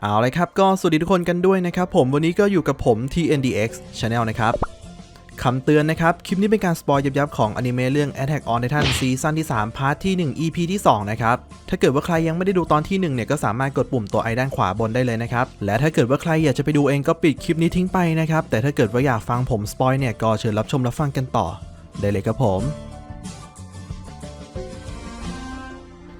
เอาเลยครับก็สวัสดีทุกคนกันด้วยนะครับผมวันนี้ก็อยู่กับผม TNDX Channel นะครับคำเตือนนะครับ คลิปนี้เป็นการสปอยยับๆของอนิเมะเรื่อง Attack on Titan ซีซั่นที่ 3 พาร์ทที่ 1 EP ที่ 2 นะครับ ถ้าเกิดว่าใครยังไม่ได้ดูตอนที่ 1 เนี่ย ก็สามารถกดปุ่มตัวไอด้านขวาบนได้เลยนะครับ และถ้าเกิดว่าใครอยากจะไปดูเองก็ปิดคลิปนี้ทิ้งไปนะครับ แต่ถ้าเกิดว่าอยากฟังผมสปอยเนี่ย ก็เชิญรับชมรับฟังกันต่อ ได้เลยครับผม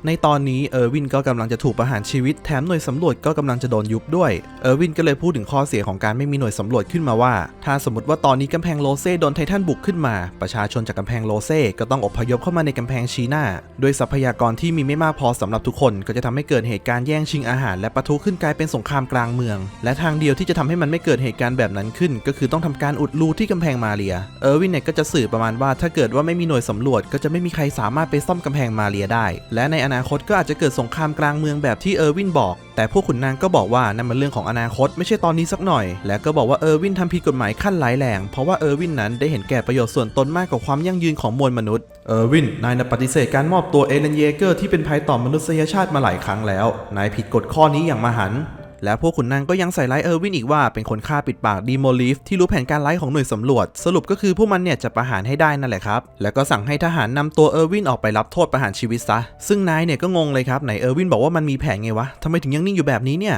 ในตอนนี้เออร์วินก็กำลังจะถูกประหารชีวิตแถมหน่วยสำรวจก็กำลังจะโดนยุบด้วย เออร์วินก็เลยพูดถึงข้อเสียของการไม่มีหน่วยสำรวจขึ้นมาว่า ถ้าสมมติว่าตอนนี้กำแพงโลเซ่โดนไททันบุกขึ้นมา ประชาชนจากกำแพงโลเซ่ก็ต้องอพยพเข้ามาในกำแพงชีน่าด้วยทรัพยากรที่มีไม่มากพอสำหรับทุกคน ก็จะทำให้เกิดเหตุการณ์แย่งชิงอาหาร และปะทุขึ้นกลายเป็นสงครามกลางเมือง และทางเดียวที่จะทำให้มันไม่เกิดเหตุการณ์แบบนั้นขึ้น ก็คือต้องทำการอุดรูที่กำแพงมาเรีย เออร์วินเนี่ยก็จะสื่อประมาณว่าถ้าเกิดว่าไม่มีหน่วยสำรวจ ก็จะไม่มีใครสามารถไปซ่อมกำแพงมาเรียได้ และในอนานาคตก็อาจจะเกิดสงครามกลางเมืองแบบที่เออร์วินบอก แต่พวกขุนนางก็บอกว่านั่นมันเรื่องของอนาคตไม่ใช่ตอนนี้สักหน่อย และก็บอกว่าเออร์วินทำผิดกฎหมายขั้นร้ายแรง เพราะว่าเออร์วินนั้นได้เห็นแก่ประโยชน์ส่วนตนมากกว่าความยั่งยืนของมวลมนุษย์เออร์วินนายน่ะปฏิเสธการมอบตัวเอเลนเยเกอร์ที่เป็นภัยต่อมนุษยชาติมาหลายครั้งแล้วนายผิดกฎข้อนี้อย่างมหันต และพวกขุนนางก็ยังใส่ร้ายเออร์วินอีกว่าเป็นคนฆ่าปิดปากดีโมลีฟที่รู้แผนการไล่ของหน่วยสำรวจ สรุปก็คือพวกมันเนี่ยจะประหารให้ได้นั่นแหละครับ แล้วก็สั่งให้ทหารนำตัวเออร์วินออกไปรับโทษประหารชีวิตซะ ซึ่งนายเนี่ยก็งงเลยครับไหนเออร์วินบอกว่ามันมีแผนไงวะทำไมถึงยังนิ่งอยู่แบบนี้เนี่ย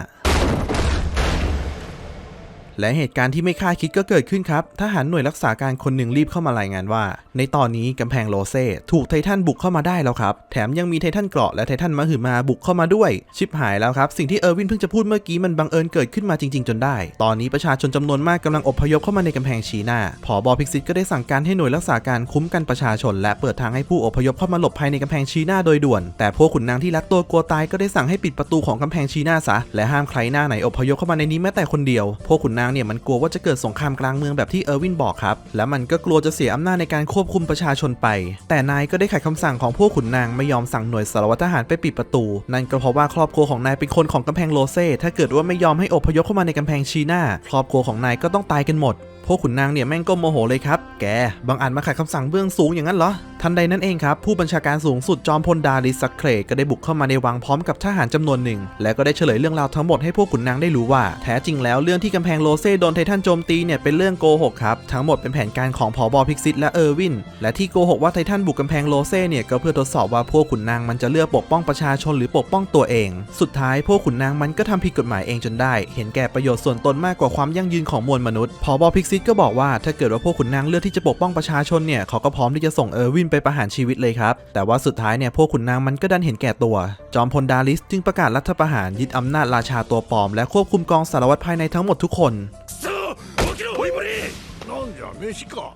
และเหตุการณ์ที่ไม่คาดคิดก็เกิดขึ้นครับทหารหน่วยรักษาการคนหนึ่งรีบเข้ามารายงานว่า ในตอนนี้กำแพงโลเซ่ถูกไททันบุกเข้ามาได้แล้วครับ แถมยังมีไททันเกราะและไททันมหึมาบุกเข้ามาด้วย ชิบหายแล้วครับ สิ่งที่เออร์วินเพิ่งจะพูดเมื่อกี้มันบังเอิญเกิดขึ้นมาจริง ๆ จนได้ ตอนนี้ประชาชนจำนวนมากกำลังอพยพเข้ามาในกำแพงชีนาผอบอพิกซิตก็ได้สั่งการให้หน่วยรักษาการคุ้มกันประชาชน และเปิดทางให้ผู้อพยพเข้ามาหลบภายในกำแพงชีนาโดยด่วน แต่พวกขุนนางที่รักตัวกลัวตายก็ได้สั่งให้ปิดประตูของกำแพงชีนาซะและห้ามใครหน้าไหนอพยพเข้ามาในนี้แม้แต่คนเดียว พวกขุนนางเนี่ยมันกลัวว่าจะเกิดสงครามกลางเมืองแบบที่เออร์วินบอกครับ และมันก็กลัวจะเสียอำนาจในการควบคุมประชาชนไป แต่นายก็ได้ขัดคำสั่งของพวกขุนนางไม่ยอมสั่งหน่วยสารวัตรทหารไปปิดประตู นั่นก็เพราะว่าครอบครัวของนายเป็นคนของกำแพงโลเซ่ถ้าเกิดว่าไม่ยอมให้อพยพเข้ามาในกำแพงชีนาครอบครัวของนายก็ต้องตายกันหมดพวกขุนนางเนี่ยแม่งก็โมโหเลยครับ แก บางอันมาขัดคำสั่งเบื้องสูงอย่างนั้นเหรอ ทันใดนั้นเองครับ ผู้บัญชาการสูงสุดจอมพลดาริสักเครก็ได้บุกเข้ามาในวังพร้อมกับทหารจำนวนหนึ่ง และก็ได้เฉลยเรื่องราวทั้งหมดให้พวกขุนนางได้รู้ว่า แท้จริงแล้วเรื่องที่กำแพงโลเซ่โดนไททันโจมตีเนี่ยเป็นเรื่องโกหกครับ ทั้งหมดเป็นแผนการของผอบอพิกซิตและเออร์วิน และที่โกหกว่าไททันบุกกำแพงโลเซ่เนี่ยก็เพื่อทดสอบว่าพวกขุนนางมันจะเลือกปกป้องประชาชนหรือปกป้องตัวเอง สุดท้ายพวกขุนนางมันก็ทำผิดกฎหมายเองจนได้ เห็นแก่ประโยชน์ส่วนตนมากกว่าความยั่งยืนของมวลมนุษย์ผอบอพิกซิตก็บอกว่าถ้าเกิดว่าพวกขุนนางเลือกที่จะปกป้องประชาชนเนี่ยเขาก็พร้อมที่จะส่งเออร์วินไปประหารชีวิตเลยครับแต่ว่าสุดท้ายเนี่ยพวกขุนนางมันก็ดันเห็นแก่ตัว จอมพลดาริสจึงประกาศรัฐประหารยึดอำนาจราชาตัวปลอมและควบคุมกองสารวัตรภายในทั้งหมดทุกคน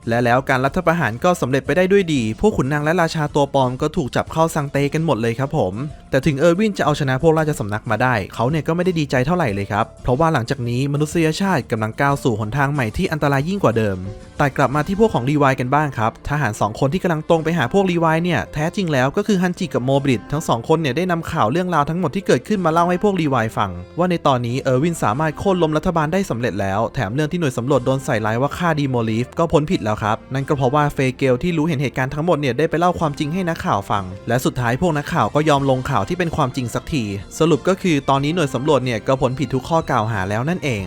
และแล้วการรัฐประหารก็สำเร็จไปได้ด้วยดี พวกขุนนางและราชาตัวปลอมก็ถูกจับเข้าสังเตกันหมดเลยครับผม แต่ถึงเออร์วินจะเอาชนะพวกราชสำนักมาได้ เขาเนี่ยก็ไม่ได้ดีใจเท่าไหร่เลยครับ เพราะว่าหลังจากนี้มนุษยชาติกำลังก้าวสู่หนทางใหม่ที่อันตรายยิ่งกว่าเดิม แต่กลับมาที่พวกของรีวายกันบ้างครับ ทหาร 2 คนที่กำลังตรงไปหาพวกรีวายเนี่ย แท้จริงแล้วก็คือฮันจิกับโมบริดทั้งสองคนเนี่ยได้นำข่าวเรื่องราวทั้งหมดที่เกิดขึ้นมาเล่าให้พวกรีวายฟัง ว่าในตอนนี้เออร์วินสามารถโค่นล้มรัฐบาลได้สำเร็จแล้ว แถมเรื่องที่หน่วยสำรวจโดนใส่ร้ายว่าฆ่าดีโมลีฟก็พ้นผิดแล้วครับ นั่นก็เพราะว่าเฟเกลที่รู้เห็นเหตุการณ์ทั้งหมดเนี่ยได้ไปเล่าความจริงให้นักข่าวฟัง และสุดท้ายพวกนักข่าวก็ยอมลงข่าวที่เป็นความจริงสักที สรุปก็คือตอนนี้หน่วยสำรวจเนี่ยก็พ้นผิดทุกข้อกล่าวหาแล้วนั่นเอง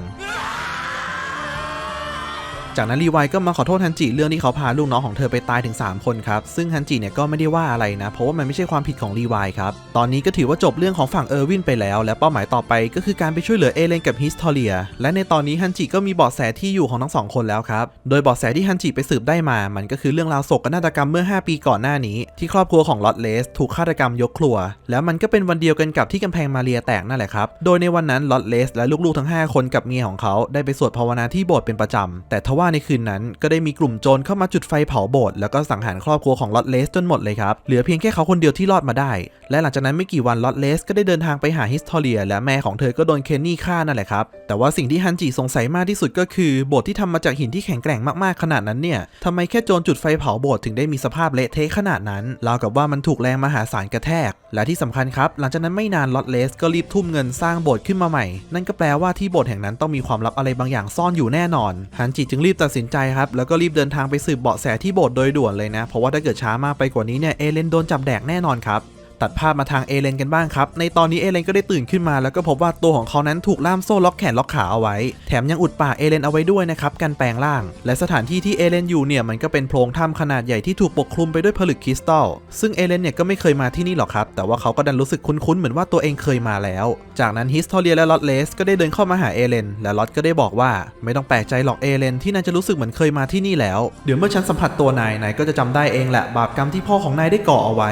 จากนั้นรีไวก็มาขอโทษฮันจิเรื่องที่เขาพาลูกน้องของเธอไปตายถึง 3 คนครับ ซึ่งฮันจิเนี่ยก็ไม่ได้ว่าอะไรนะ เพราะว่ามันไม่ใช่ความผิดของรีไวครับ ตอนนี้ก็ถือว่าจบเรื่องของฝั่งเออร์วินไปแล้ว และเป้าหมายต่อไปก็คือการไปช่วยเหลือเอเลนกับฮิสทอเรีย และในตอนนี้ฮันจิก็มีเบาะแสที่อยู่ของทั้งสองคนแล้วครับ โดยเบาะแสที่ฮันจิไปสืบได้มา มันก็คือเรื่องราวโศกนาฏกรรมเมื่อ 5 ปีก่อนหน้านี้ ที่ครอบครัวของลอตเลสถูกฆาตกรรมยกครัว แล้วมันก็เป็นวันเดียวกันกับที่กำแพงมาเรียแตกนั่นแหละครับ โดยในวันนั้นลอตเลสและลูกๆทั้ง 5 คนกับเมียของเขาได้ไปสวดภาวนาที่โบสถ์เป็นประจำแต่ทว่าในคืนนั้นก็ได้มีกลุ่มโจรเข้ามาจุดไฟเผาโบสถ์แล้วก็สังหารครอบครัวของลอตเลสจนหมดเลยครับเหลือเพียงแค่เขาคนเดียวที่รอดมาได้ และหลังจากนั้นไม่กี่วันลอตเลสก็ได้เดินทางไปหาฮิสทอเรีย และแม่ของเธอก็โดนเคนนี่ฆ่านั่นแหละครับแต่ว่าสิ่งที่ฮันจิสงสัยมากที่สุดก็คือโบสถ์ที่ทำมาจากหินที่แข็งแกร่งมากๆขนาดนั้นเนี่ยทำไมแค่โจรจุดไฟเผาโบสถ์ถึงได้มีสภาพเละเทะขนาดนั้นราวกับว่ามันถูกแรงมหาศาลกระแทก และที่สำคัญครับ หลังจากนั้นไม่นานลอตเลสก็รีบทุ่มเงินสร้างโบสถ์ขึ้นมาใหม่ นั่นก็แปลว่าที่โบสถ์แห่งนั้นต้องมีความลับอะไรบางอย่างซ่อนอยู่แน่นอนฮันจิจึงรีบตัดสินใจครับ แล้วก็รีบเดินทางไปสืบเบาะแสที่โบสถ์โดยด่วนเลยนะ เพราะว่าถ้าเกิดช้ามากไปกว่านี้เนี่ย เอเลนโดนจับแดกแน่นอนครับ ตัดภาพมาทางเอเลนกันบ้างครับ ในตอนนี้เอเลนก็ได้ตื่นขึ้นมาแล้วก็พบว่าตัวของเขานั้นถูกล่ามโซ่ล็อกแขนล็อกขาเอาไว้ แถมยังอุดปากเอเลนเอาไว้ด้วยนะครับกันแปลงร่าง และสถานที่ที่เอเลนอยู่เนี่ยมันก็เป็นโพรงถ้ำขนาดใหญ่ที่ถูกปกคลุมไปด้วยผลึกคริสตัล ซึ่งเอเลนเนี่ยก็ไม่เคยมาที่นี่หรอกครับ แต่ว่าเขาก็ดันรู้สึกคุ้นๆเหมือนว่าตัวเองเคยมาแล้ว จากนั้นฮิสทอเรียและลอตเลสก็ได้เดินเข้ามาหาเอเลน และลอตก็ได้บอกว่า ไม่ต้องแปลกใจหรอกเอเลนที่นายจะรู้สึกเหมือนเคยมาที่นี่แล้ว เดี๋ยวเมื่อฉันสัมผัสตัวนายนายก็จะจำได้เองแหละบาปกรรมที่พ่อของนายได้ก่อเอาไว้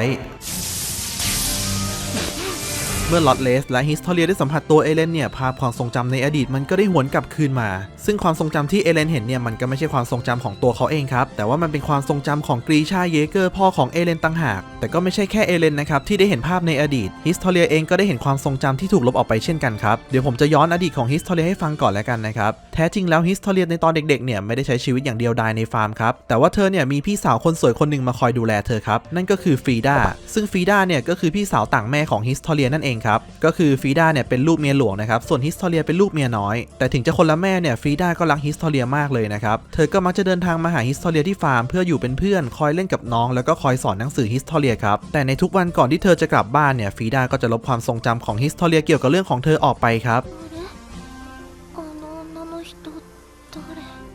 มื่อลอตเลสและฮิสทอเรียได้สัมผัสตัวเอเลนเนี่ยภาพความทรงจำในอดีตมันก็ได้หวนกลับคืนมา ซึ่งความทรงจำที่เอเลนเห็นเนี่ยมันก็ไม่ใช่ความทรงจำของตัวเขาเองครับ แต่ว่ามันเป็นความทรงจำของกรีชาเยเกอร์พ่อของเอเลนต่างหาก แต่ก็ไม่ใช่แค่เอเลนนะครับที่ได้เห็นภาพในอดีตฮิสทอเรียเองก็ได้เห็นความทรงจำที่ถูกลบออกไปเช่นกันครับเดี๋ยวผมจะย้อนอดีตของฮิสทอเรียให้ฟังก่อนแล้วกันนะครับแท้จริงแล้วฮิสทอเรียในตอนเด็กๆเนี่ยไม่ได้ใช้ชีวิตอย่างเดียวดายในฟาร์มครับแต่ว่าเธอเนี่ยมีพี่สาวคนสวยคนหนึ่งมาคอยดูแลเธอครับนั่นก็คือฟรีดาซึ่งฟรีดาเนี่ยก็คือพี่สาวต่างแม่ของฮิสทอเรียนั่นเองครับ ก็คือฟรีดาเนี่ยเป็นลูกเมียหลวงนะครับ ส่วนฮิสตอเรียเป็นลูกเมียน้อย แต่ถึงจะคนละแม่เนี่ยฟรีดาก็รักฮิสตอเรียมากเลยนะครับ เธอก็มักจะเดินทางมาหาฮิสตอเรียที่ฟาร์มเพื่ออยู่เป็นเพื่อนคอยเล่นกับน้อง แล้วก็คอยสอนหนังสือฮิสตอเรียครับ แต่ในทุกวันก่อนที่เธอจะกลับบ้านเนี่ยฟรีดาก็จะลบความทรงจำของฮิสตอเรียเกี่ยวกับเรื่องของเธอออกไปครับ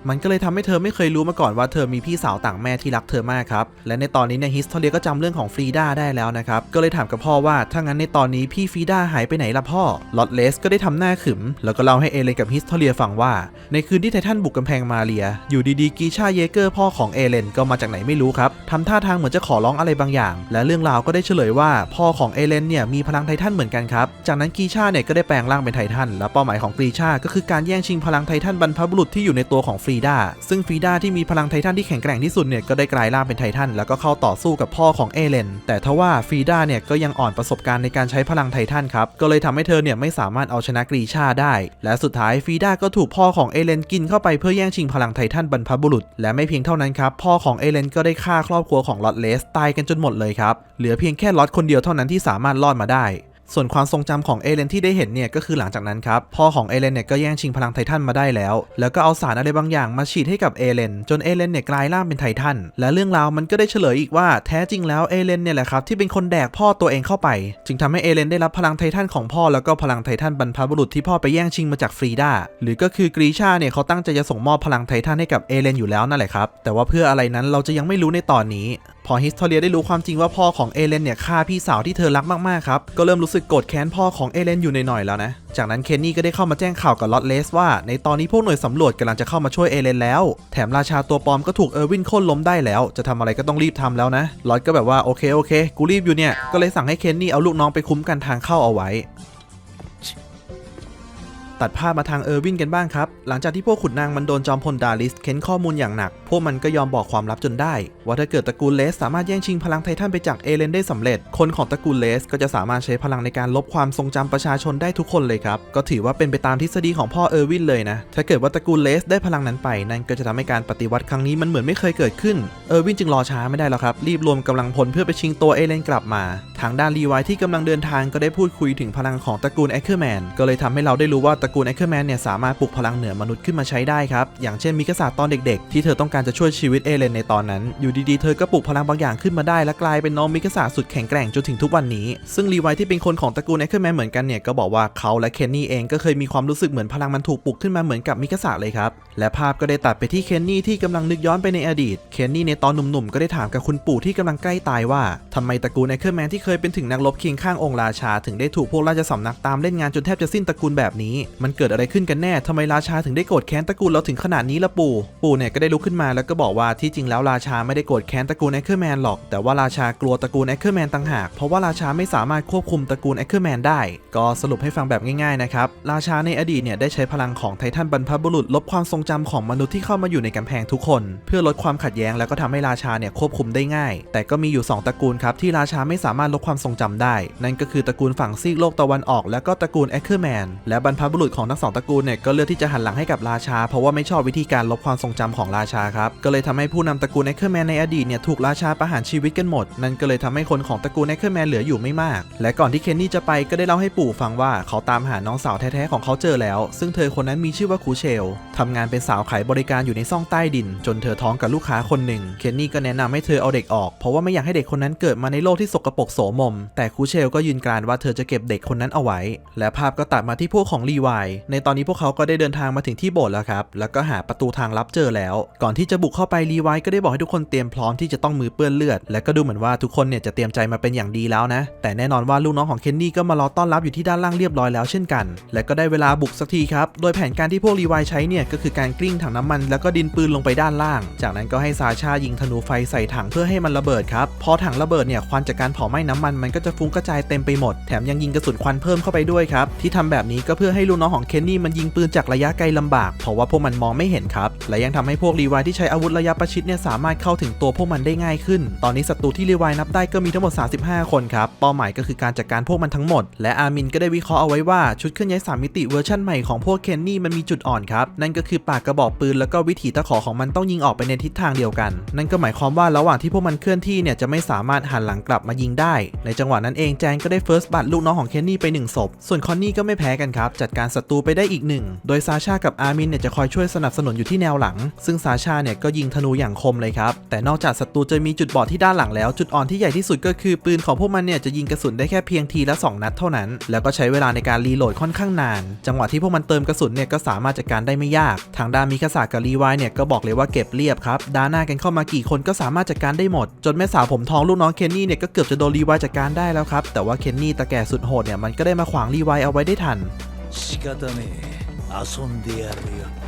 มันก็เลยทำให้เธอไม่เคยรู้มาก่อนว่าเธอมีพี่สาวต่างแม่ที่รักเธอมากครับ และในตอนนี้เนี่ยฮิสทอเรียก็จำเรื่องของฟรีดาได้แล้วนะครับ ก็เลยถามกับพ่อว่าถ้างั้นในตอนนี้พี่ฟรีดาหายไปไหนล่ะพ่อลอตเลสก็ได้ทำหน้าขึม แล้วก็เล่าให้เอเลนกับฮิสทอเรียฟังว่า ในคืนที่ไททันบุกกำแพงมาเรีย อยู่ดีๆกีชาเยเกอร์พ่อของเอเลนก็มาจากไหนไม่รู้ครับทำท่าทางเหมือนจะขอร้องอะไรบางอย่าง และเรื่องราวก็ได้เฉลยว่าพ่อของเอเลนเนี่ยมีพลังไททันเหมือนกันครับ จากนั้นกีชาเนี่ยก็ได้แปลงร่างเป็นไททันและเป้าหมายของกีชาก็คือการแย่งชิงพลังไททันบรรพบุรุษที่อยู่ในตัวของฟรีดาซึ่งฟรีดาที่มีพลังไททันที่แข็งแกร่งที่สุดเนี่ยก็ได้กลายร่างเป็นไททันแล้วก็เข้าต่อสู้กับพ่อของเอเลน แต่ทว่าฟรีดาเนี่ยก็ยังอ่อนประสบการณ์ในการใช้พลังไททันครับก็เลยทำให้เธอเนี่ยไม่สามารถเอาชนะกรีชาได้ และสุดท้ายฟรีดาก็ถูกพ่อของเอเลนกินเข้าไปเพื่อแย่งชิงพลังไททันบรรพบุรุษ และไม่เพียงเท่านั้นครับพ่อของเอเลนก็ได้ฆ่าครอบครัวของลอตเลสตายกันจนหมดเลยครับเหลือเพียงแค่ลอตคนเดียวเท่านั้นที่สามารถรอดมาได้ ส่วนความทรงจำของเอเลนที่ได้เห็นเนี่ยก็คือหลังจากนั้นครับพ่อของเอเลนเนี่ยก็แย่งชิงพลังไททันมาได้แล้ว แล้วก็เอาสารอะไรบางอย่างมาฉีดให้กับเอเลนจนเอเลนเนี่ยกลายร่างเป็นไททันและเรื่องราวมันก็ได้เฉลยอีกว่าแท้จริงแล้วเอเลนเนี่ยแหละครับที่เป็นคนแดกพ่อตัวเองเข้าไป จึงทำให้เอเลนได้รับพลังไททันของพ่อแล้วก็พลังไททันบรรพบุรุษที่พ่อไปแย่งชิงมาจากฟรีดาหรือก็คือกรีชาเนี่ยเขาตั้งใจจะส่งมอบพลังไททันให้กับเอเลนอยู่แล้วนั่นแหละครับแต่ว่าเพื่ออะไรนั้นเราจะยังไม่รู้ในตอนนี้ พอฮิสทเรียได้รู้ความจริงว่าพ่อของเอเลนเนี่ยฆ่าพี่สาวที่เธอรักมากๆครับ ก็เริ่มรู้สึกโกรธแค้นพ่อของเอเลนอยู่หน่อยๆแล้วนะ จากนั้นเคนนี่ก็ได้เข้ามาแจ้งข่าวกับลอตเลสว่า ในตอนนี้พวกหน่วยสำรวจกำลังจะเข้ามาช่วยเอเลนแล้ว แถมราชาตัวปลอมก็ถูกเออร์วินโค่นล้มได้แล้ว จะทำอะไรก็ต้องรีบทำแล้วนะลอตก็แบบว่าโอเคโอเคกูรีบอยู่เนี่ยก็เลยสั่งให้เคนนี่เอาลูกน้องไปคุ้มกันทางเข้าเอาไว้ ตัดภาพมาทางเออร์วินกันบ้างครับ หลังจากที่พวกขุนนางมันโดนจอมพลดาริสเค้นข้อมูลอย่างหนัก พวกมันก็ยอมบอกความลับจนได้ ว่าถ้าเกิดตระกูลเลสสามารถแย่งชิงพลังไททันไปจากเอเลนได้สำเร็จ คนของตระกูลเลสก็จะสามารถใช้พลังในการลบความทรงจำประชาชนได้ทุกคนเลยครับ ก็ถือว่าเป็นไปตามทฤษฎีของพ่อเออร์วินเลยนะ ถ้าเกิดว่าตระกูลเลสได้พลังนั้นไป นั่นก็จะทำให้การปฏิวัติครั้งนี้มันเหมือนไม่เคยเกิดขึ้น เออร์วินจึงรอช้าไม่ได้แล้วครับ รีบรวมกำลังพลเพื่อไปชิงตัวเอเลนกลับมา ทางด้านรีไวที่กำลังเดินทางก็ได้พูดคุยถึงพลังของตระกูลแอคเคอร์แมนก็เลยทำให้เราได้รู้ว่าตระกูลแอคเคอร์แมนเนี่ยสามารถปลุกพลังเหนือมนุษย์ขึ้นมาใช้ได้ครับ อย่างเช่นมิกาซาตอนเด็กๆ ที่เธอต้องการจะช่วยชีวิตเอเลนในตอนนั้น อยู่ดีๆ เธอก็ปลุกพลังบางอย่างขึ้นมาได้และกลายเป็นน้องมิกาซาสุดแข็งแกร่งจนถึงทุกวันนี้ ซึ่งรีไวที่เป็นคนของตระกูลแอคเคอร์แมนเหมือนกันเนี่ยก็บอกว่าเขาและเคนนี่เองก็เคยมีความรู้สึกเหมือนพลังมันถูกปลุกขึ้นมาเหมือนกับมิกาซาเลยครับและภาพก็ได้ตัดไปที่เคนนี่ที่กำลังนึกย้อนไปในอดีตเคนนี่ในตอนหนุ่มๆก็ได้ถามกับคุณปู่ที่กำลังใกล้ตายว่าทำไมตระกูลแอเคอร์แมนที่เคยเป็นถึงนักรบเคียงข้างองค์ราชา ถึงได้ถูกพวกราชสำนักตามเล่นงานจนแทบจะสิ้นตระกูลแบบนี้มันเกิดอะไรขึ้นกันแน่ทำไมราชาถึงได้โกรธแค้นตระกูลเราถึงขนาดนี้ละปู่ ปู่เนี่ยก็ได้ลุกขึ้นมาแล้วก็บอกว่าที่จริงแล้วราชาไม่ได้โกรธแค้นตระกูลแอคเคอร์แมนหรอก แต่ว่าราชากลัวตระกูลแอคเคอร์แมนต่างหาก เพราะว่าราชาไม่สามารถควบคุมตระกูลแอคเคอร์แมนได้ ก็สรุปให้ฟังแบบง่ายๆนะครับ ราชาในอดีตเนี่ยได้ใช้พลังของไททันบรรพบุรุษลบความทรงจำของมนุษย์ที่เข้ามาอยู่ในกำแพงทุกคน เพื่อลดความขัดแย้งแล้วก็ทำให้ราชาเนี่ยควบคุมได้ง่าย แต่ก็มีอยู่สองตระกูลครับที่ราชาไม่สามารถลบความทรงจำได้ นั่นก็คือตระกูลฝั่งซีกโลกตะวันออก และก็ตระกูลแอคเคอร์แมนและบรรพบุรุษรุษของทั้งสองตระกูลเนี่ยก็เลือกที่จะหันหลังให้กับราชา เพราะว่าไม่ชอบวิธีการลบความทรงจำของราชาครับก็เลยทำให้ผู้นำตระกูลเนคเคอร์แมนในอดีตเนี่ยถูกราชาประหารชีวิตกันหมด นั่นก็เลยทำให้คนของตระกูลเนคเคอร์แมนเหลืออยู่ไม่มาก และก่อนที่เคนนี่จะไปก็ได้เล่าให้ปู่ฟังว่าเขาตามหาน้องสาวแท้ๆของเขาเจอแล้ว ซึ่งเธอคนนั้นมีชื่อว่าคูเชลทำงานเป็นสาวขายบริการอยู่ในซ่องใต้ดิน จนเธอท้องกับลูกค้าคนหนึ่งเคนนี่ก็แนะนำให้เธอเอาเด็กออกเพราะว่าไม่อยากให้เด็กคนนั้นเกิดมาในโลกที่สกปรกโสมม แต่คูเชลก็ยืนกรานว่าเธอจะเก็บเด็กคนนั้นเอาไว้ และภาพก็ตัดมาที่พวกของรีวาในตอนนี้พวกเขาก็ได้เดินทางมาถึงที่โบสถ์แล้วครับ แล้วก็หาประตูทางลับเจอแล้ว ก่อนที่จะบุกเข้าไปรีไวก็ได้บอกให้ทุกคนเตรียมพร้อมที่จะต้องมือเปื้อนเลือด และก็ดูเหมือนว่าทุกคนเนี่ยจะเตรียมใจมาเป็นอย่างดีแล้วนะ แต่แน่นอนว่าลูกน้องของเคนนี่ก็มารอต้อนรับอยู่ที่ด้านล่างเรียบร้อยแล้วเช่นกัน และก็ได้เวลาบุกสักทีครับ โดยแผนการที่พวกรีไวใช้เนี่ยก็คือการกลิ้งถังน้ำมัน แล้วก็ดินปืนลงไปด้านล่าง จากนั้นก็ให้ซาชายิงธนูไฟใส่ถังเพื่อให้มันระเบิดครับ พอถังระเบิดเนี่ยควันจากการเผาไหม้น้ำมันมันก็จะฟุ้งกระจายเต็มไปหมด แถมยังยิงกระสุนควันเพิ่มเข้าไปด้วยครับที่ทำแบบนี้ก็เพื่อให้ลูกน้องของเคนนี่มันยิงปืนจากระยะไกลลำบาก เพราะว่าพวกมันมองไม่เห็นครับ และยังทำให้พวกรีวายที่ใช้อาวุธระยะประชิดเนี่ยสามารถเข้าถึงตัวพวกมันได้ง่ายขึ้น ตอนนี้ศัตรูที่รีวายนับได้ก็มีทั้งหมด 35 คนครับ เป้าหมายก็คือการจัดการพวกมันทั้งหมด และอามินก็ได้วิเคราะห์เอาไว้ว่าชุดเคลื่อนย้ายสามมิติเวอร์ชันใหม่ของพวกเคนนี่มันมีจุดอ่อนครับ นั่นก็คือปากกระบอกปืนแล้วก็วิถีตะขอของมันต้องยิงออกไปในทิศทางเดียวกัน นั่นก็หมายความว่าระหว่างที่พวกมันเคลื่อนที่เนี่ยจะไม่สามารถหันหลังกลับมายิงได้ ในจังหวะนั้นเองแจนก็ได้เฟิร์สบัตลูกน้องของเคนนี่ไปหนึ่งศพส่วนคอนนี่ก็ไม่แพ้กันครับจัดการศัตรูไปได้อีกหนึ่ง โดยซาชากับอามินเนี่ยจะคอยช่วยสนับสนุนอยู่ที่แนวหลัง ซึ่งซาชาเนี่ยก็ยิงธนูอย่างคมเลยครับ แต่นอกจากศัตรูจะมีจุดบอดที่ด้านหลังแล้ว จุดอ่อนที่ใหญ่ที่สุดก็คือปืนของพวกมันเนี่ยจะยิงกระสุนได้แค่เพียงทีละ 2 นัดเท่านั้น แล้วก็ใช้เวลาในการรีโหลดค่อนข้างนาน จังหวะที่พวกมันเติมกระสุนเนี่ยก็สามารถจัดการได้ไม่ยาก ทางด้านมิคาสากับรีไวเนี่ยก็บอกเลยว่าเก็บเรียบครับด้านหน้ากันเข้ามากี่คนก็สามารถจัดการได้หมด จนแม่สาวผมทองลูกน้องเคนนี่เนี่ยก็เกือบจะโดนรีไวจัดการได้แล้วครับแต่ว่าเคนนี่ตะแก่สุดโหดเนี่ยมันก็ได้มาขวางรีไวเอาไว้ได้ทัน 仕方ねえ。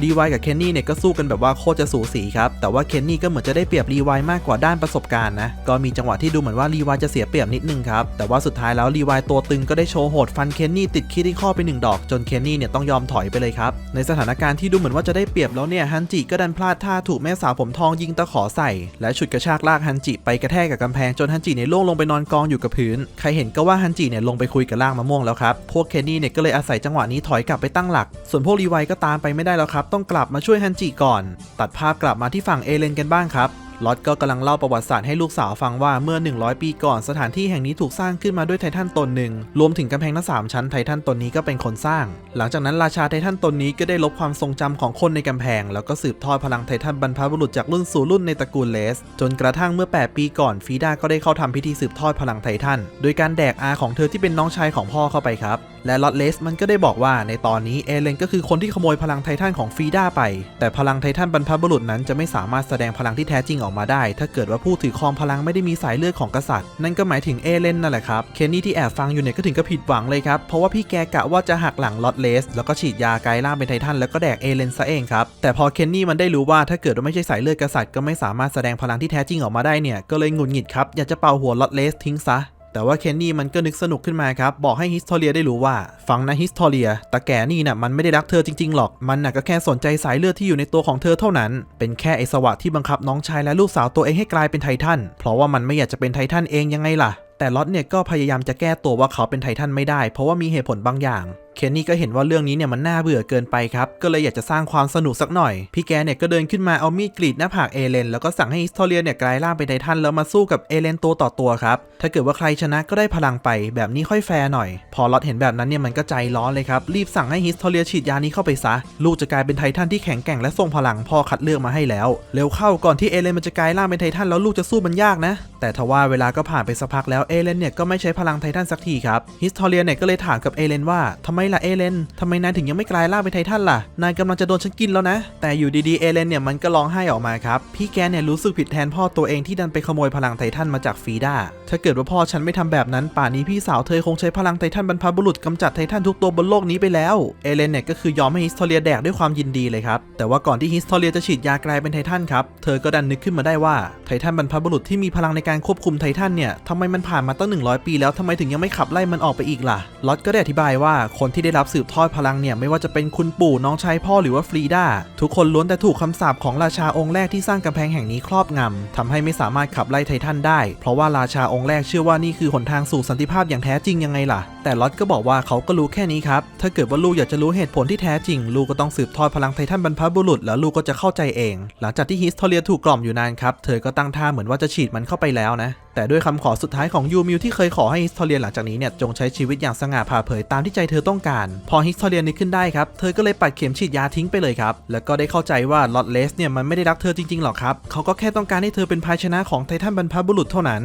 รีวายกับเคนนี่เนี่ยก็สู้กันแบบว่าโคตรจะสูสีครับ แต่ว่าเคนนี่ก็เหมือนจะได้เปรียบรีวายมากกว่าด้านประสบการณ์นะ ก็มีจังหวะที่ดูเหมือนว่ารีวายจะเสียเปรียบนิดนึงครับ แต่ว่าสุดท้ายแล้วรีวายตัวตึงก็ได้โชว์โหดฟันเคนนี่ติดคิดที่ข้อไปหนึ่งดอกจนเคนนี่เนี่ยต้องยอมถอยไปเลยครับ ในสถานการณ์ที่ดูเหมือนว่าจะได้เปรียบแล้วเนี่ยฮันจิก็ดันพลาดท่าถูกแม่สาวผมทองยิงตะขอใส่ และฉุดกระชากลากฮันจิไปกระแทกกับกำแพงจนฮันจิเนี่ยล่วงลงไปนอนกองอยู่กับพื้น ใครเห็นก็ว่าฮันจิเนี่ยลงไปคุยกับล่างมะม่วงแล้วครับพวกเคนนี่เนี่ยก็เลยอาศัยจังหวะนี้ถอยกลับไปตั้งหลักส่วนพวกรีไวก็ตามไปไม่ได้แล้วครับ ต้องกลับมาช่วยฮันจิก่อน ตัดภาพกลับมาที่ฝั่งเอเลนกันบ้างครับ ลอตก็กำลังเล่าประวัติศาสตร์ให้ลูกสาวฟังว่าเมื่อ 100 ปีก่อนสถานที่แห่งนี้ถูกสร้างขึ้นมาด้วยไททันตนหนึ่ง รวมถึงกำแพงทั้งสามชั้นไททันตนนี้ก็เป็นคนสร้าง หลังจากนั้นราชาไททันตนนี้ก็ได้ลบความทรงจำของคนในกำแพง แล้วก็สืบทอดพลังไททันบรรพบุรุษจากรุ่นสู่รุ่นในตระกูลเลส จนกระทั่งเมื่อ 8 ปีก่อนฟีดาก็ได้เข้าทำพิธีสืบทอดพลังไททันโดยการแดกอาของเธอที่เป็นน้องชายของพ่อเข้าไปครับและลอตเลสมันก็ได้บอกว่าในตอนนี้เอเลนก็คือคนที่ขโมยพลังไททันของฟีดาไป แต่พลังไททันบรรพบุรุษนั้นจะไม่สามารถแสดงพลังที่แท้จริงออกมาได้ ถ้าเกิดว่าผู้ถือครองพลังไม่ได้มีสายเลือดของกษัตริย์ นั่นก็หมายถึงเอเลนนั่นแหละครับ เคนนี่ที่แอบฟังอยู่เนี่ยก็ถึงกับผิดหวังเลยครับ เพราะว่าพี่แกกะว่าจะหักหลังลอตเลส แล้วก็ฉีดยากลายร่างเป็นไททันแล้วก็แดกเอเลนซะเองครับ แต่พอเคนนี่มันได้รู้ว่าถ้าเกิดว่าไม่ใช่สายเลือดกษัตริย์ก็ไม่สามารถแสดงพลังที่แท้จริงออกมาได้เนี่ยก็เลยหงุดหงิดครับอยากจะเป่าหัวลอตเลสทิ้งซะ แต่ว่าเคนนี่มันก็นึกสนุกขึ้นมาครับ บอกให้ฮิสโทเรียได้รู้ว่า ฟังนะฮิสโทเรียตาแก่นี่น่ะมันไม่ได้รักเธอจริงๆหรอก มันน่ะก็แค่สนใจสายเลือดที่อยู่ในตัวของเธอเท่านั้น เป็นแค่ไอสวะที่บังคับน้องชายและลูกสาวตัวเองให้กลายเป็นไททัน เพราะว่ามันไม่อยากจะเป็นไททันเองยังไงล่ะ แต่ล็อตเนี่ยก็พยายามจะแก้ตัวว่าเขาเป็นไททันไม่ได้ เพราะว่ามีเหตุผลบางอย่างเคนนี่ก็เห็นว่าเรื่องนี้เนี่ยมันน่าเบื่อเกินไปครับ ก็เลยอยากจะสร้างความสนุกสักหน่อย พี่แกเนี่ยก็เดินขึ้นมาเอามีดกรีดหน้าผากเอเลน แล้วก็สั่งให้ฮิสโทเรียเนี่ยกลายร่างเป็นไททันแล้วมาสู้กับเอเลนตัวต่อตัวครับ ถ้าเกิดว่าใครชนะก็ได้พลังไปแบบนี้ค่อยแฟร์หน่อย พอล็อตเห็นแบบนั้นเนี่ยมันก็ใจร้อนเลยครับ รีบสั่งให้ฮิสโทเรียฉีดยานี้เข้าไปซะ ลูกจะกลายเป็นไททันที่แข็งแกร่งและทรงพลังพ่อคัดเลือกมาให้แล้ว เร็วเข้าก่อนที่เอเลนมันจะกลายร่างเป็นไททันแล้วลูกจะสู้มันยากนะ แต่ทว่าเวลาก็ผ่านไปสักพักแล้วเอเลนเนี่ยก็ไม่ใช้พลังไททันสักทีครับฮิสโทเรียเนี่ยก็เลยถามกับเอเลนว่าทำไมมล่ะเอเลนทำไมนายถึงยังไม่กลายร่างเป็นไททันล่ะ นายกำลังจะโดนฉันกินแล้วนะ แต่อยู่ดีๆเอเลนเนี่ยมันก็ร้องไห้ออกมาครับ พี่แกเนี่ยรู้สึกผิดแทนพ่อตัวเองที่ดันไปขโมยพลังไททันมาจากฟีดา ถ้าเกิดว่าพ่อฉันไม่ทำแบบนั้น ป่านนี้พี่สาวเธอคงใช้พลังไททันบรรพบุรุษกำจัดไททันทุกตัวบนโลกนี้ไปแล้ว เอเลนเนี่ยก็คือยอมให้ฮิสโทเรียแดกด้วยความยินดีเลยครับ แต่ว่าก่อนที่ฮิสโทเรียจะฉีดยากลายเป็นไททันครับ เธอก็ดันนึกขึ้นมาได้ว่าไททันบรรพบุรุษที่มีพลังในการควบคุมไททันเนี่ยทำไมมันผ่านมาตั้ง 100 ปีแล้วทำไมถึงยังไม่ขับไล่มันออกไปอีกล่ะล็อตก็ได้อธิบายว่าคนคนที่ได้รับสืบทอดพลังเนี่ยไม่ว่าจะเป็นคุณปู่น้องชายพ่อหรือว่าฟรีดาทุกคนล้วนแต่ถูกคำสาปของราชาองค์แรกที่สร้างกำแพงแห่งนี้ครอบงำทำให้ไม่สามารถขับไล่ไททันได้ เพราะว่าราชาองค์แรกเชื่อว่านี่คือหนทางสู่สันติภาพอย่างแท้จริงยังไงล่ะ แต่ล็อตก็บอกว่าเขาก็รู้แค่นี้ครับ ถ้าเกิดว่าลูกอยากจะรู้เหตุผลที่แท้จริง ลูกก็ต้องสืบทอดพลังไททันบรรพบุรุษแล้วลูกก็จะเข้าใจเอง หลังจากที่ฮิสโทเรียถูกกล่อมอยู่นานครับ เธอก็ตั้งท่าเหมือนว่าจะฉีดมันเข้าไปแล้วนะ แต่ด้วยคำขอสุดท้ายของยูมิวที่เคยขอให้ฮิสโทเรียหลังจากนี้เนี่ยจงใช้ชีวิตอย่างสง่าผ่าเผยตามที่ใจเธอต้องการ พอฮิสโทเรียนึกขึ้นได้ครับ เธอก็เลยปัดเข็มฉีดยาทิ้งไปเลยครับ แล้วก็ได้เข้าใจว่าลอตเลสเนี่ยมันไม่ได้รักเธอจริงๆหรอกครับ เขาก็แค่ต้องการให้เธอเป็นภาชนะของไททันบรรพบุรุษเท่านั้น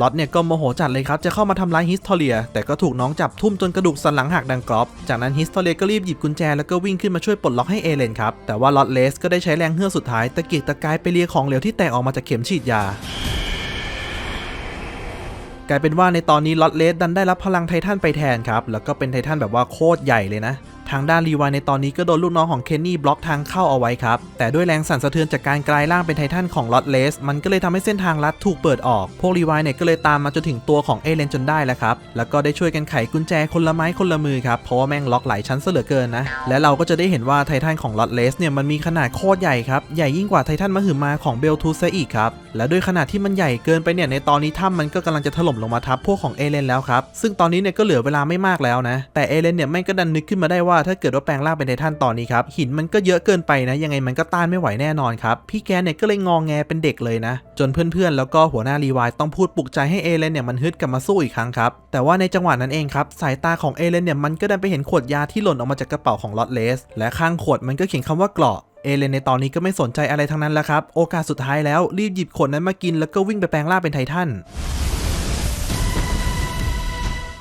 ล็อตเนี่ยก็โมโหจัดเลยครับ จะเข้ามาทำร้ายฮิสโทเรีย แต่ก็ถูกน้องจับทุ่มจนกระดูกสันหลังหักดังกรอบ จากนั้นฮิสโทเรียก็รีบหยิบกุญแจแล้วก็วิ่งขึ้นมาช่วยปลดล็อกให้เอเลนครับ แต่ว่าล็อตเลสก็ได้ใช้แรงเฮือกสุดท้ายตะเกียกตะกายไปเลียของเหลวที่แตกออกมาจากเข็มฉีดยากลายเป็นว่าในตอนนี้ล็อตเลสดันได้รับพลังไททันไปแทนครับ แล้วก็เป็นไททันแบบว่าโคตรใหญ่เลยนะ ทางด้านรีวายในตอนนี้ก็โดนลูกน้องของเคนนี่บล็อกทางเข้าเอาไว้ครับ แต่ด้วยแรงสั่นสะเทือนจากการกลายร่างเป็นไททันของลอตเลส มันก็เลยทำให้เส้นทางลัดถูกเปิดออก พวกรีวายเนี่ยก็เลยตามมาจนถึงตัวของเอเลนจนได้แล้วครับ แล้วก็ได้ช่วยกันไขกุญแจคนละไม้คนละมือครับ เพราะว่าแม่งล็อกหลายชั้นซะเหลือเกินนะ และเราก็จะได้เห็นว่าไททันของลอตเลสเนี่ยมันมีขนาดโคตรใหญ่ครับ ใหญ่ยิ่งกว่าไททันมหึมาของเบลทูซะอีกครับ และด้วยขนาดที่มันใหญ่เกินไปเนี่ยในตอนนี้ถ้ำมันก็กำลังจะถล่มลงมาทับพวกของเอเลนแล้วครับ ซึ่งตอนนี้เนี่ยก็เหลือเวลาไม่มากแล้วนะ แต่เอเลนเนี่ยแม่งก็ดันนึกขึ้นมาได้ว่าถ้าเกิดว่าแปลงร่างเป็นไททันตอนนี้ครับหินมันก็เยอะเกินไปนะ ยังไงมันก็ต้านไม่ไหวแน่นอนครับ พี่แกเนี่ยก็เลยงองแงเป็นเด็กเลยนะ จนเพื่อนๆ แล้วก็หัวหน้ารีวายต้องพูดปลุกใจให้เอเลนเนี่ยมันฮึดกลับมาสู้อีกครั้งครับ แต่ว่าในจังหวะนั้นเองครับสายตาของเอเลนเนี่ยมันก็ดันไปเห็นขวดยาที่หล่นออกมาจากกระเป๋าของลอตเลส และข้างขวดมันก็เขียนคำว่าเกราะเอเลนในตอนนี้ก็ไม่สนใจอะไรทั้งนั้นแล้วครับ โอกาสสุดท้ายแล้วรีบหยิบขวดนั้นมากินแล้วก็วิ่งไปแปลงร่างเป็นไททัน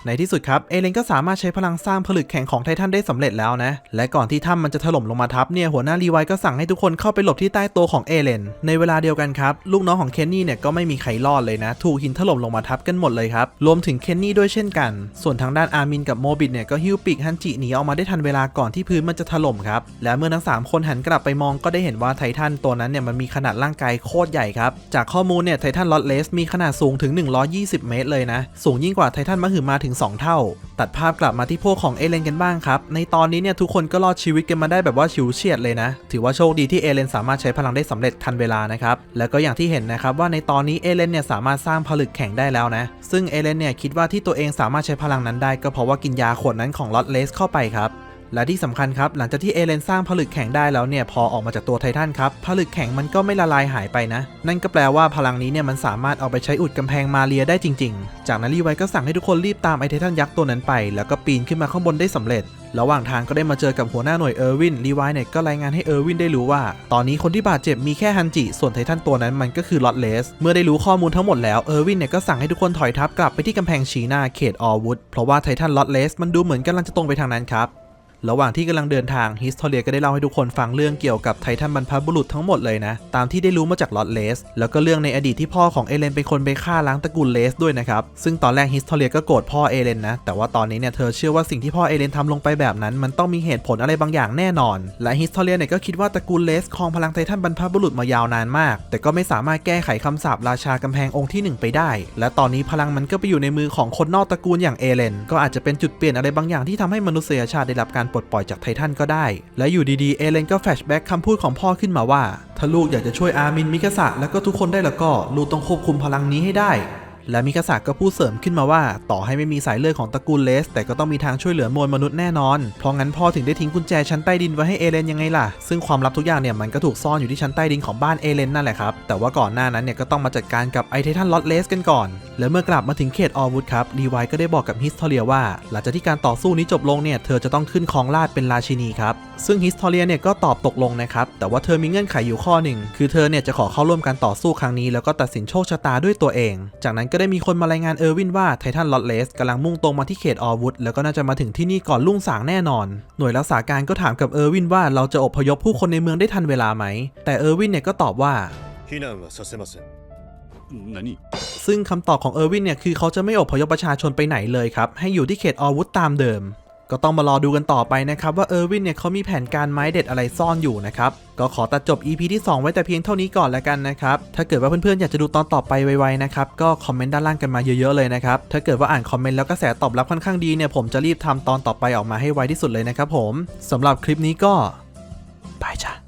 ในที่สุดครับเอเลนก็สามารถใช้พลังสร้างผลึกแข็งของไททันได้สำเร็จแล้วนะ และก่อนที่ถ้ำมันจะถล่มลงมาทับเนี่ยหัวหน้ารีไวก็สั่งให้ทุกคนเข้าไปหลบที่ใต้ตัวของเอเลนในเวลาเดียวกันครับ ลูกน้องของเคนนี่เนี่ยก็ไม่มีใครรอดเลยนะ ถูกหินถล่มลงมาทับกันหมดเลยครับรวมถึงเคนนี่ด้วยเช่นกัน ส่วนทางด้านอาร์มินกับโมบิดเนี่ยก็หิ้วปีกฮันจิหนีออกมาได้ทันเวลาก่อนที่พื้นมันจะถล่มครับและเมื่อทั้งสามคนหันกลับไปมองก็ได้เห็นว่าไททันตัวนั้นเนี่ยมันมีขนาดร่างกายโคตรใหญ่ครับจากข้อมูลเนี่ยไททันลอตเลสมีขนาดสูงถึง 120 เมตรเลยนะสูงยิ่งกว่าไททันมหึมาถึง2 เท่า ตัดภาพกลับมาที่พวกของเอเลนกันบ้างครับ ในตอนนี้เนี่ยทุกคนก็รอดชีวิตกันมาได้แบบว่าชิวเฉียดเลยนะ ถือว่าโชคดีที่เอเลนสามารถใช้พลังได้สำเร็จทันเวลานะครับ แล้วก็อย่างที่เห็นนะครับว่าในตอนนี้เอเลนเนี่ยสามารถสร้างผลึกแข็งได้แล้วนะ ซึ่งเอเลนเนี่ยคิดว่าที่ตัวเองสามารถใช้พลังนั้นได้ก็เพราะว่ากินยาขวดนั้นของลอตเลสเข้าไปครับ และที่สำคัญครับหลังจากที่เอเลนสร้างผลึกแข็งได้แล้วเนี่ยพอออกมาจากตัวไททันครับผลึกแข็งมันก็ไม่ละลายหายไปนะ นั่นก็แปลว่าพลังนี้เนี่ยมันสามารถเอาไปใช้อุดกำแพงมาเรียได้จริง ๆ จากนั้นรีไวก็สั่งให้ทุกคนรีบตามไอไททันยักษ์ตัวนั้นไป แล้วก็ปีนขึ้นมาข้างบนได้สำเร็จ ระหว่างทางก็ได้มาเจอกับหัวหน้าหน่วยเออร์วินรีไวเนี่ยก็รายงานให้เออร์วินได้รู้ว่า ตอนนี้คนที่บาดเจ็บมีแค่ฮันจิส่วนไททันตัวนั้นมันก็คือลอตเลสเมื่อได้รู้ข้อมูลทั้งหมดแล้วเออร์วินเนี่ยก็สั่งให้ทุกคนถอยทัพกลับไปที่กำแพงชีนาเขตออวูดเพราะว่าไททันลอตเลสมันดูเหมือนกำลังจะตรงไปทางนั้นครับ ระหว่างที่กำลังเดินทางฮิสโทเรียก็ได้เล่าให้ทุกคนฟังเรื่องเกี่ยวกับไททันบรรพบุรุษทั้งหมดเลยนะ ตามที่ได้รู้มาจากลอตเลส แล้วก็เรื่องในอดีตที่พ่อของเอเลนเป็นคนไปฆ่าล้างตระกูลเลสด้วยนะครับ ซึ่งตอนแรกฮิสโทเรียก็โกรธพ่อเอเลนนะ แต่ว่าตอนนี้เนี่ยเธอเชื่อว่าสิ่งที่พ่อเอเลนทำลงไปแบบนั้น มันต้องมีเหตุผลอะไรบางอย่างแน่นอน และฮิสโทเรียเนี่ยก็คิดว่าตระกูลเลสครองพลังไททันบรรพบุรุษมายาวนานมาก แต่ก็ไม่สามารถแก้ไขคำสาปราชากำแพงองค์ที่หนึ่งไปได้ และตอนนี้พลังมันก็ไปอยู่ในมือของคนนอกตระกูลอย่างเอเลนก็อาจจะเป็นจุดเปลี่ยนอะไรบางอย่างที่ทำให้มนุษยชาติได้รับการปลดปล่อยจากไททันก็ได้ และอยู่ดีๆ เอเลนก็แฟชแบ็กคำพูดของพ่อขึ้นมาว่า ถ้าลูกอยากจะช่วยอามินมิคาสะแล้วก็ทุกคนได้แล้วก็ลูกต้องควบคุมพลังนี้ให้ได้ และมิคาสะก็พูดเสริมขึ้นมาว่า ต่อให้ไม่มีสายเลือดของตระกูลเลส แต่ก็ต้องมีทางช่วยเหลือมวลมนุษย์แน่นอน เพราะงั้นพ่อถึงได้ทิ้งกุญแจชั้นใต้ดินไว้ให้เอเลนยังไงล่ะ ซึ่งความลับทุกอย่างเนี่ยมันก็ถูกซ่อนอยู่ที่ชั้นใต้ดินของบ้านเอเลนนั่นแหละครับ แต่ว่าก่อนหน้านั้นเนี่ยก็ต้องมาจัดการกับไอเททันลอตเลสกันก่อน และเมื่อกลับมาถึงเขตออวูดครับรีไวก็ได้บอกกับฮิสทอเรียว่า หลังจากที่การต่อสู้นี้จบลงเนี่ยเธอจะต้องขึ้นครองราชเป็นราชินีครับ ซึ่งฮิสทอเรียเนี่ยก็ตอบตกลงนะครับแต่ว่าเธอมีเงื่อนไขอยู่ข้อหนึ่งคือเธอเนี่ยจะขอเข้าร่วมการต่อสู้ครั้งนี้แล้วก็ตัดสินโชคชะตาด้วยตัวเอง จากนั้นก็ได้มีคนมารายงานเออร์วินว่าไททันลอตเลสกำลังมุ่งตรงมาที่เขตออวุธแล้วก็น่าจะมาถึงที่นี่ก่อนลุ่งสางแน่นอน หน่วยรักษาการก็ถามกับเออร์วินว่าเราจะอพยพผู้คนในเมืองได้ทันเวลาไหม แต่เออร์วินเนี่ยก็ตอบว่าซึ่งคำตอบของเออร์วินเนี่ยคือเขาจะไม่อพยพประชาชนไปไหนเลยครับ ให้อยู่ที่เขตออวุธตามเดิม ก็ต้องมารอดูกันต่อไปนะครับว่าเออร์วินเนี่ยเขามีแผนการไม้เด็ดอะไรซ่อนอยู่นะครับ ก็ขอตัดจบ EP ที่ 2 ไว้แต่เพียงเท่านี้ก่อนแล้วกันนะครับ ถ้าเกิดว่าเพื่อนๆ อยากจะดูตอนต่อไปไวๆนะครับ ก็คอมเมนต์ด้านล่างกันมาเยอะๆเลยนะครับ ถ้าเกิดว่าอ่านคอมเมนต์แล้วกระแสตอบรับค่อนข้างดีเนี่ยผมจะรีบทำตอนต่อไปออกมาให้ไวที่สุดเลยนะครับผมสำหรับคลิปนี้ก็ไปจ้า